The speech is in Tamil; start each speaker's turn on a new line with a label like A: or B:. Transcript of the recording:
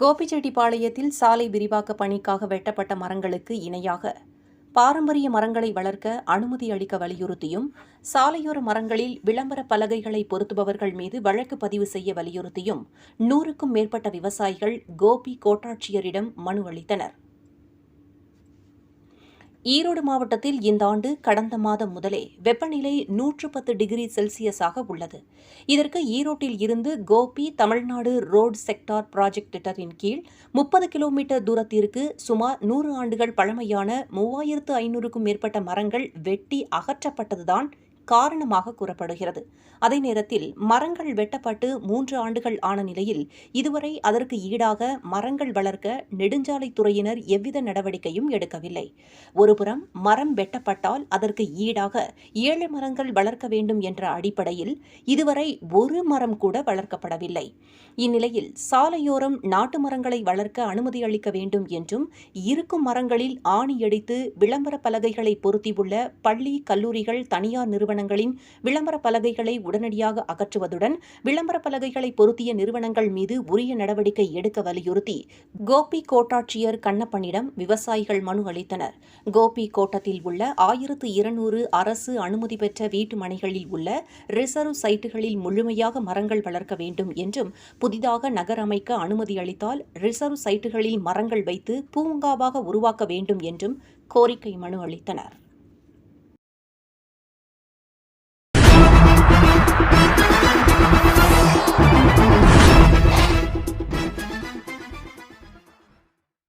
A: கோபிச்செட்டிப்பாளையத்தில் சாலை விரிவாக்க பணிக்காக வெட்டப்பட்ட மரங்களுக்கு இணையாக பாரம்பரிய மரங்களை வளர்க்க அனுமதி அளிக்க வலியுறுத்தியும் சாலையோர மரங்களில் விளம்பர பலகைகளை பொருத்துபவர்கள் மீது வழக்கு பதிவு செய்ய வலியுறுத்தியும் நூறுக்கும் மேற்பட்ட விவசாயிகள் கோபி கோட்டாட்சியரிடம் மனு அளித்தனர். ஈரோடு மாவட்டத்தில் இந்த ஆண்டு கடந்த மாதம் முதலே வெப்பநிலை நூற்று பத்து டிகிரி செல்சியஸாக உள்ளது. இதற்கு ஈரோட்டில் இருந்து Gobi Tamil Nadu road sector project திட்டத்தின் கீழ் முப்பது கிலோமீட்டர் தூரத்திற்கு சுமார் நூறு ஆண்டுகள் பழமையான மூவாயிரத்து ஐநூறுக்கும் மேற்பட்ட மரங்கள் வெட்டி அகற்றப்பட்டதுதான் காரணமாக கூறப்படுகிறது. அதே நேரத்தில் மரங்கள் வெட்டப்பட்டு மூன்று ஆண்டுகள் ஆன நிலையில் இதுவரை அதற்கு ஈடாக மரங்கள் வளர்க்க நெடுஞ்சாலைத்துறையினர் எவ்வித நடவடிக்கையும் எடுக்கவில்லை. ஒருபுறம் மரம் வெட்டப்பட்டால் அதற்கு ஈடாக ஏழு மரங்கள் வளர்க்க வேண்டும் என்ற அடிப்படையில் இதுவரை ஒரு மரம் கூட வளர்க்கப்படவில்லை. இந்நிலையில் சாலையோரம் நாட்டு மரங்களை வளர்க்க அனுமதி அளிக்க வேண்டும் என்றும் இருக்கும் மரங்களில் ஆணியடித்து விளம்பர பலகைகளை பொருத்தியுள்ள பள்ளி கல்லூரிகள் தனியார் நிறுவனங்களின் விளம்பர பலகைகளை உடனடியாக அகற்றுவதுடன் விளம்பர பலகைகளை பொருத்திய நிறுவனங்கள் மீது உரிய நடவடிக்கை எடுக்க வலியுறுத்தி கோபி கோட்டாட்சியர் கண்ணப்பனிடம் விவசாயிகள் மனு அளித்தனர். கோபி கோட்டத்தில் உள்ள ஆயிரத்து இருநூறு அரசு அனுமதி பெற்ற வீட்டு மனைகளில் உள்ள ரிசர்வ் சைட்டுகளில் முழுமையாக மரங்கள் வளர்க்க வேண்டும் என்றும் புதிதாக நகர் அமைக்க அனுமதி அளித்தால் ரிசர்வ் சைட்டுகளில் மரங்கள் வைத்து பூங்காவாக உருவாக்க வேண்டும் என்றும் கோரிக்கை மனு அளித்தனர்.